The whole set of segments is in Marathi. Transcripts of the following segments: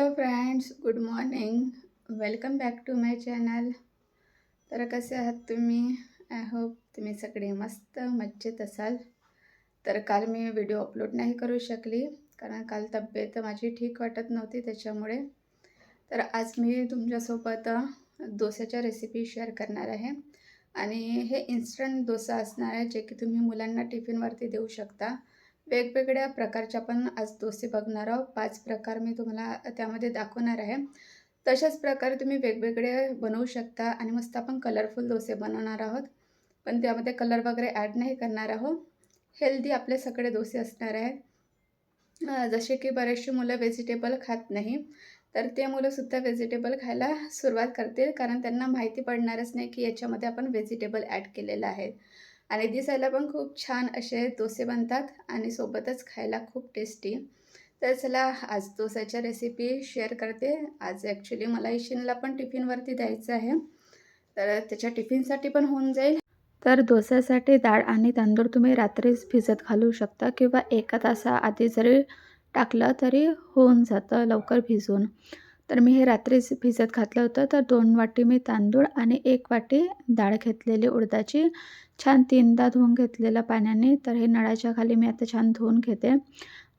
Hello friends good morning welcome back to my channel तर कसे आहात तुम्ही? आय होप तुम्ही सगळे मस्त मज्जेत असाल. तर काल मी व्हिडिओ अपलोड नाही करू शकली कारण काल तब्येत माझी ठीक वाटत नव्हती त्याच्यामुळे. तर आज मी तुमच्यासोबत डोस्याच्या रेसिपी शेअर करणार आहे. आणि हे इन्स्टंट डोसा असणार आहे जे की तुम्ही मुलांना टिफिनवरती देऊ शकता. वेगवेगळ्या प्रकारचे आपण आज डोसे बघणार आहोत. पाच प्रकार मी तुम्हाला त्यामध्ये दाखवणार आहे. तशाच प्रकारे तुम्ही वेगवेगळे बनवू शकता आणि मस्त आपण कलरफुल डोसे बनवणार आहोत. पण त्यामध्ये कलर वगैरे ॲड नाही करणार आहोत. हेल्दी आपले सगळे डोसे असणार आहे जसे की बरेचशी मुलं व्हेजिटेबल खात नाही तर ते मुलंसुद्धा व्हेजिटेबल खायला सुरुवात करतील. कारण त्यांना माहिती पडणारच नाही की याच्यामध्ये आपण व्हेजिटेबल ॲड केलेलं आहे. आणि दिसायला पण खूप छान असे डोसे बनतात आणि सोबतच खायला खूप टेस्टी तर चला आज डोसाच्या रेसिपी शेअर करते. आज ॲक्च्युली मला इशिनला पण टिफिनवरती द्यायचं आहे. तर त्याच्या टिफिनसाठी पण होऊन जाईल. तर डोस्यासाठी डाळ आणि तांदूळ तुम्ही रात्रीच भिजत घालू शकता किंवा एका तासाआधी जरी टाकलं तरी होऊन जातं लवकर भिजून. तर मी हे रात्रीच भिजत घातलं होतं. तर दोन वाटी मी तांदूळ आणि एक वाटी डाळ घेतलेली उडदाची. छान तीनदा धुवून घेतलेलं पाण्याने. तर हे नळाच्या खाली मी आता छान धुवून घेते.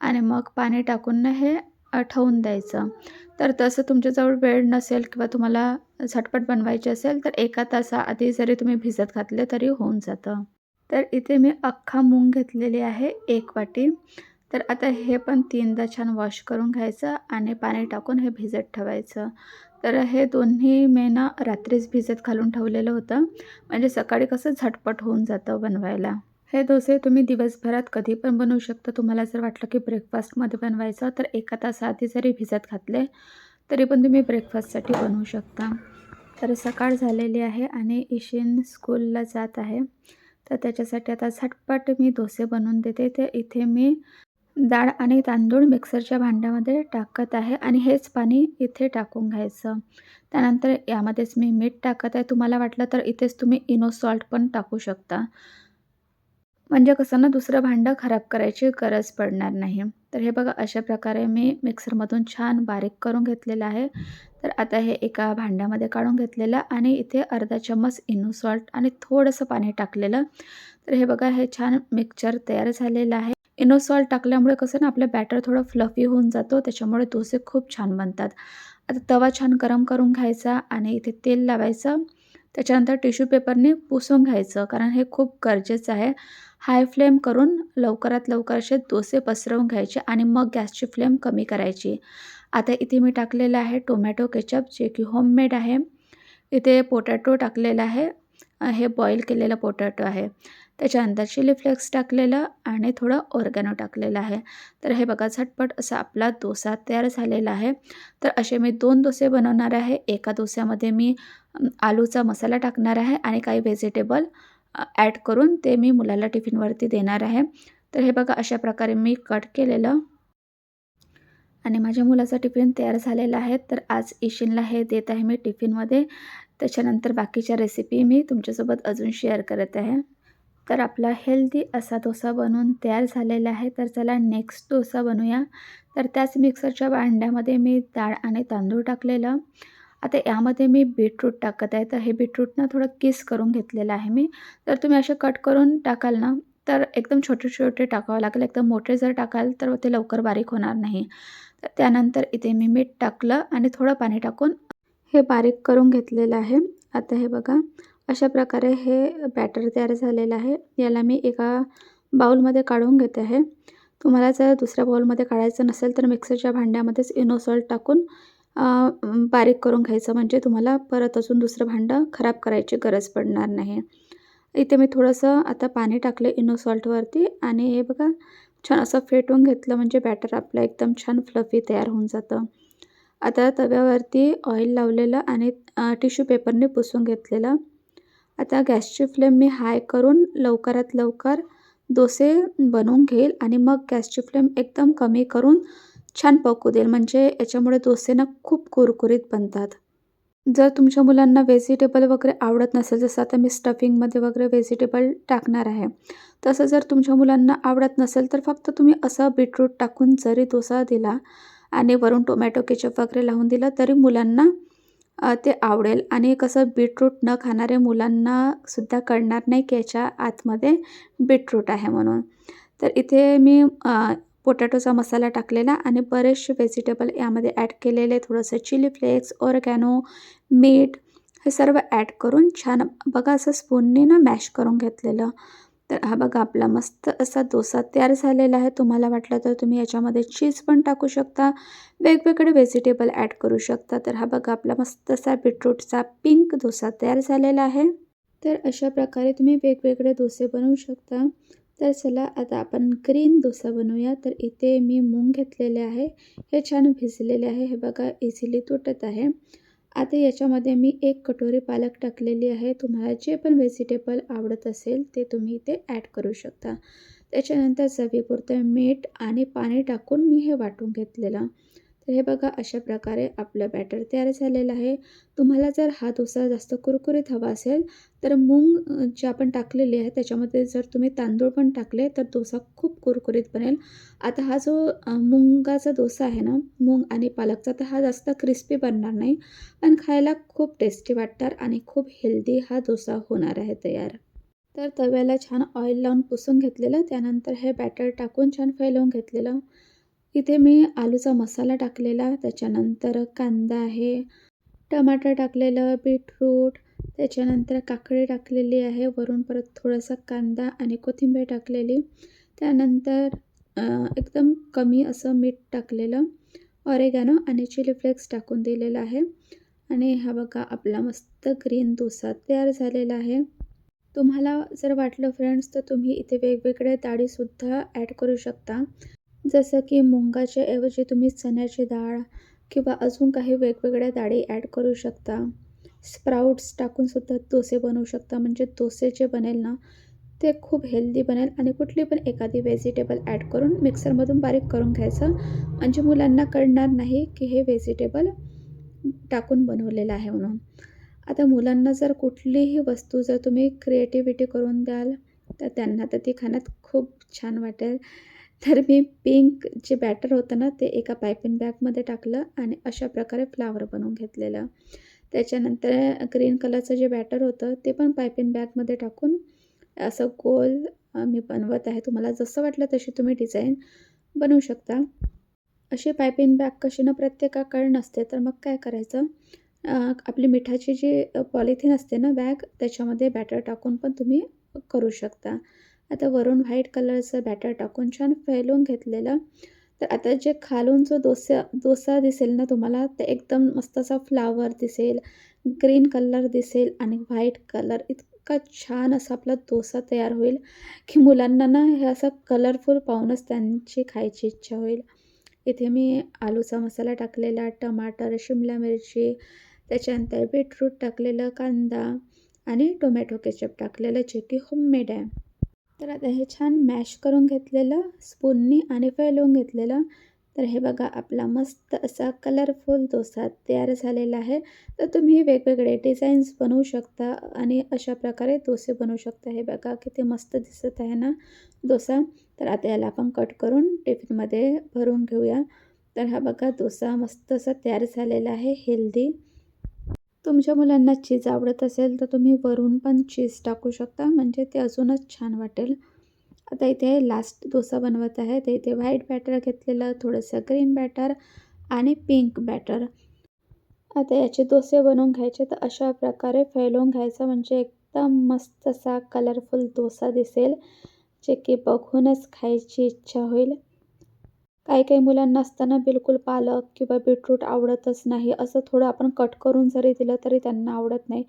आणि मग पाणी टाकून हे ठवून ठेवून द्यायचं. तर तसं तुमच्याजवळ वेळ नसेल किंवा तुम्हाला झटपट बनवायचे असेल तर एका तासाआधी जरी तुम्ही भिजत घातले तरी होऊन जातं. तर इथे मी अख्खा मूंग घेतलेली आहे एक वाटी. तर आता हे पण तीनदा छान वॉश करून घ्यायचं आणि पाणी टाकून हे भिजत ठेवायचं. तर हे दोन्ही मी ना रात्रीच भिजत घालून ठेवलेलं होतं. म्हणजे सकाळी कसं झटपट होऊन जातं बनवायला. हे डोसे तुम्ही दिवसभरात कधी पण बनवू शकता. तुम्हाला जर वाटलं की ब्रेकफास्टमध्ये बनवायचं तर एका तासाआधी जरी भिजत घातले तरी पण तुम्ही ब्रेकफास्टसाठी बनवू शकता. तर सकाळ झालेली आहे आणि इशिन स्कूलला जात आहे. तर त्याच्यासाठी आता झटपट मी डोसे बनवून देते. ते इथे मी डाळ आणि तांदूळ मिक्सरच्या भांड्यामध्ये टाकत आहे आणि हेच पाणी इथे टाकून घ्यायचं. त्यानंतर यामध्येच मी मीठ टाकत आहे. तुम्हाला वाटलं तर इथेच तुम्ही इनो सॉल्ट पण टाकू शकता. म्हणजे कसं ना दुसरं भांडं खराब करायची गरज पडणार नाही. तर हे बघा अशा प्रकारे मी मिक्सरमधून छान बारीक करून घेतलेलं आहे. तर आता हे एका भांड्यामध्ये काढून घेतलेलं आणि इथे अर्धा चम्मच इनो सॉल्ट आणि थोडंसं पाणी टाकलेलं. तर हे बघा हे छान मिक्सचर तयार झालेलं आहे. इनो सॉल्ट टाकल्यामुळे कसं ना आपलं बॅटर थोडं फ्लफी होऊन जातो त्याच्यामुळे डोसे खूप छान बनतात. आता तवा छान गरम करून घ्यायचा आणि इथे तेल लावायचं. त्याच्यानंतर टिश्यू पेपरने पुसून घ्यायचं कारण हे खूप गरजेचं आहे. हाय फ्लेम करून लवकरात लवकर असे डोसे पसरवून घ्यायचे आणि मग गॅसची फ्लेम कमी करायची. आता इथे मी टाकलेलं आहे टोमॅटो केचप जे की होममेड आहे. इथे पोटॅटो टाकलेला आहे. हे बॉईल केलेलं पोटॅटो आहे. त्याच्यानंतर चिली फ्लेक्स टाकलेलं आणि थोडं ऑर्गॅनो टाकलेलं आहे. तर हे बघा झटपट असा आपला डोसा तयार झालेला आहे. तर असे मी दोन डोसे बनवणार आहे. एका डोस्यामध्ये मी आलूचा मसाला टाकणार आहे आणि काही व्हेजिटेबल ॲड करून ते मी मुलाला टिफिनवरती देणार आहे. तर हे बघा अशा प्रकारे मी कट केलेलं. आणि माझ्या मुलाचा टिफिन तयार झालेला आहे. तर आज इशिनला हे देत आहे मी टिफिनमध्ये त्याच्यानंतर बाकीच्या रेसिपी मी तुमच्यासोबत अजून शेअर करत आहे. तर आपला हेल्दी असा डोसा बनवून तयार झालेला आहे. तर चला नेक्स्ट डोसा बनवूया तर त्याच मिक्सरच्या भांड्यामध्ये मी डाळ आणि तांदूळ टाकलेलं. आता यामध्ये मी बीटरूट टाकत आहे. तर हे बीटरूटनं थोडं किस करून घेतलेलं आहे मी. तर तुम्ही असे कट करून टाकाल ना तर एकदम छोटे छोटे टाकावं लागेल. एकदम मोठे जर टाकाल तर ते लवकर बारीक होणार नाही. तर त्यानंतर इथे मी मीठ टाकलं आणि थोडं पाणी टाकून हे बारीक करून घेतलेलं आहे. आता हे बघा अशा प्रकारे हे बॅटर तयार झालेलं आहे. याला मी एका बाऊलमध्ये काढून घेते आहे. तुम्हाला जर दुसऱ्या बाऊलमध्ये काढायचं नसेल तर मिक्सरच्या भांड्यामध्येच इनो सॉल्ट टाकून बारीक करून घ्यायचं. म्हणजे तुम्हाला परत अजून दुसरं भांडं खराब करायची गरज पडणार नाही. इथे मी थोडंसं आता पाणी टाकलं इनो सॉल्टवरती आणि हे बघा छान असं फेटून घेतलं म्हणजे बॅटर आपलं एकदम छान फ्लफी तयार होऊन जातं. आता तव्यावरती ऑइल लावलेलं आणि टिश्यू पेपरने पुसून घेतलेलं. आता गॅसची फ्लेम मी हाय करून लवकरात लवकर डोसे बनवून घेईल आणि मग गॅसची फ्लेम एकदम कमी करून छान पकू देईल. म्हणजे याच्यामुळे डोसे ना खूप कुरकुरीत बनतात. जर तुमच्या मुलांना व्हेजिटेबल वगैरे आवडत नसेल जसं आता मी स्टफिंगमध्ये वगैरे व्हेजिटेबल टाकणार आहे तसं जर तुमच्या मुलांना आवडत नसेल तर फक्त तुम्ही असं बीटरूट टाकून जरी डोसा दिला आणि वरून टोमॅटो केचप वगैरे लावून दिला तरी मुलांना ते आवडेल. आणि कसं बीटरूट न खाणाऱ्या मुलांना सुद्धा कळणार नाही की याच्या आतमध्ये बीटरूट आहे म्हणून. तर इथे मी पोटॅटोचा मसाला टाकलेला आणि बरेचसे व्हेजिटेबल यामध्ये ॲड केलेले थोडंसं चिली फ्लेक्स ओरगॅनो मीठ हे सर्व ॲड करून छान बघा असं स्पूनने ना मॅश करून घेतलेलं. तर हा बघा आपला मस्त असा डोसा तयार झालेला आहे. तुम्हाला वाटलं तर तुम्ही याच्यामध्ये चीज पण टाकू शकता. वेगवेगळे व्हेजिटेबल ॲड करू शकता. तर हा बघा आपला मस्त असा बीटरूटचा पिंक डोसा तयार झालेला आहे. तर अशा प्रकारे तुम्ही वेगवेगळे डोसे बनवू शकता. तर चला आता आपण ग्रीन डोसा बनवूया. तर इथे मी मूग घेतलेले आहे. हे छान भिजलेले आहे. हे बघा इझिली तुटत आहे. आता याच्यामध्ये मी एक कटोरी पालक टाकलेली आहे. तुम्हाला जे पण व्हेजिटेबल आवडत असेल ते तुम्ही इथे ॲड करू शकता. त्याच्यानंतर चवीपुरतं मीठ आणि पाणी टाकून मी हे वाटून घेतलेलं. तर हे बघा अशा प्रकारे आपलं बॅटर तयार झालेलं आहे. तुम्हाला जर हा डोसा जास्त कुरकुरीत हवा असेल तर मूंग जे आपण टाकलेले आहे त्याच्यामध्ये जर तुम्ही तांदूळ पण टाकले तर डोसा खूप कुरकुरीत बनेल. आता हा जो मुंगाचा डोसा आहे ना मूंग आणि पालकचा तर हा जास्त क्रिस्पी बनणार नाही. पण खायला खूप टेस्टी वाटणार आणि खूप हेल्दी हा डोसा होणार आहे तयार. तर तव्याला छान ऑइल लावून पुसून घेतलेलं त्यानंतर हे बॅटर टाकून छान फैलवून घेतलेलं. इथे मी आलूचा मसाला टाकलेला त्याच्यानंतर कांदा आहे टमाटर टाकलेलं बीटरूट त्याच्यानंतर काकडी टाकलेली आहे वरून परत थोडासा कांदा आणि कोथिंबीर टाकलेली. त्यानंतर एकदम कमी असं मीठ टाकलेलं ऑरेगॅनो आणि चिली फ्लेक्स टाकून दिलेलं आहे. आणि हा बघा आपला मस्त ग्रीन डोसा तयार झालेला आहे. तुम्हाला जर वाटलं फ्रेंड्स तर तुम्ही इथे वेगवेगळे डाळीसुद्धा ॲड करू शकता. जसं की मुंगाच्या ऐवजी तुम्ही चण्याची डाळ किंवा अजून काही वेगवेगळ्या डाळी ॲड करू शकता. स्प्राउट्स टाकूनसुद्धा डोसे बनवू शकता. म्हणजे डोसे जे बनेल ना ते खूप हेल्दी बनेल आणि कुठली पण एखादी व्हेजिटेबल ॲड करून मिक्सरमधून बारीक करून घ्यायचं. म्हणजे मुलांना कळणार नाही की हे व्हेजिटेबल टाकून बनवलेलं आहे म्हणून. आता मुलांना जर कुठलीही वस्तू जर तुम्ही क्रिएटिव्हिटी करून द्याल तर त्यांना तर ती खाण्यात खूप छान वाटेल. तर मी पिंक जे बॅटर होतं ना ते एका पायपिंग बॅगमध्ये टाकलं आणि अशा प्रकारे फ्लावर बनवून घेतलेलं. त्याच्यानंतर ग्रीन कलरचं जे बॅटर होतं ते पण पायपिंग बॅगमध्ये टाकून असं गोल मी बनवत आहे. तुम्हाला जसं वाटलं तशी तुम्ही डिझाईन बनवू शकता. अशी पायपिंग बॅग कशी ना प्रत्येकाकडे नसते तर मग काय करायचं? आपली मिठाची जी पॉलिथिन असते ना बॅग त्याच्यामध्ये बॅटर टाकून पण तुम्ही करू शकता. आता वरून व्हाईट कलरचं बॅटर टाकून छान फैलून घेतलेलं. तर आता जे खालून जो डोसा डोसा दिसेल ना तुम्हाला ते एकदम मस्त असा फ्लावर दिसेल ग्रीन कलर दिसेल आणि व्हाईट कलर इतका छान असा आपला डोसा तयार होईल की मुलांना ना हे असं कलरफुल पाहूनच त्यांची खायची इच्छा होईल. इथे मी आलूचा मसाला टाकलेला टमाटर शिमला मिरची त्याच्यानंतर बीटरूट टाकलेलं कांदा आणि टोमॅटो केचप टाकलेलं जे की होममेड आहे. तर आता हे छान मॅश करून घेतलेलं स्पूननी आणि फैलवून घेतलेलं. तर हे बघा आपला मस्त असा कलरफुल डोसा तयार झालेला आहे. तर तुम्ही वेगवेगळे डिझाईन्स बनवू शकता आणि अशा प्रकारे डोसे बनवू शकता. हे बघा किती मस्त दिसत आहे ना डोसा. तर आता याला आपण कट करून टिफिनमध्ये भरून घेऊया. तर हा बघा डोसा मस्त असा तयार झालेला आहे हेल्दी तुमच्या मुलांना चीज आवडत असेल तर तुम्ही वरून पण चीज टाकू शकता. म्हणजे ते अजूनच छान वाटेल. आता इथे लास्ट डोसा बनवत आहे तर इथे व्हाईट बॅटर घेतलेलं थोडंसं ग्रीन बॅटर आणि पिंक बॅटर आता याचे डोसे बनवून घ्यायचे. तर अशा प्रकारे फैलवून घ्यायचं. म्हणजे एकदम मस्त असा कलरफुल डोसा दिसेल जे की बघूनच खायची इच्छा होईल. काही काही मुलांना असताना बिलकुल पालक किंवा बीटरूट आवडतच नाही. असं थोडं आपण कट करून जरी दिलं तरी त्यांना आवडत नाही.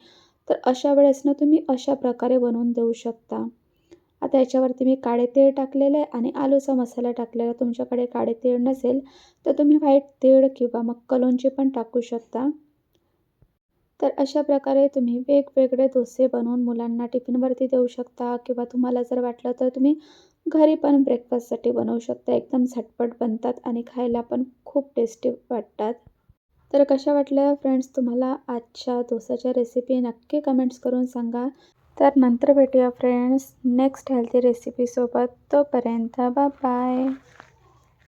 तर अशा वेळेस ना तुम्ही अशा प्रकारे बनवून देऊ शकता. आता याच्यावरती मी काळे तीळ टाकलेले आणि आलूचा मसाला टाकलेला. तुमच्याकडे काळे तीळ नसेल तर तुम्ही व्हाईट तीळ किंवा मग कलोंजी पण टाकू शकता. तर अशा प्रकारे तुम्ही वेगवेगळे डोसे बनवून मुलांना टिफिनवरती देऊ शकता किंवा तुम्हाला जर वाटलं तर तुम्ही घरी पण ब्रेकफास्टसाठी बनवू शकता. एकदम झटपट बनतात आणि खायला पण खूप टेस्टी वाटतात. तर कशा वाटल्या फ्रेंड्स तुम्हाला आजच्या डोसाच्या रेसिपी नक्की कमेंट्स करून सांगा. तर नंतर भेटूया फ्रेंड्स नेक्स्ट हेल्थी रेसिपीसोबत तोपर्यंत बाय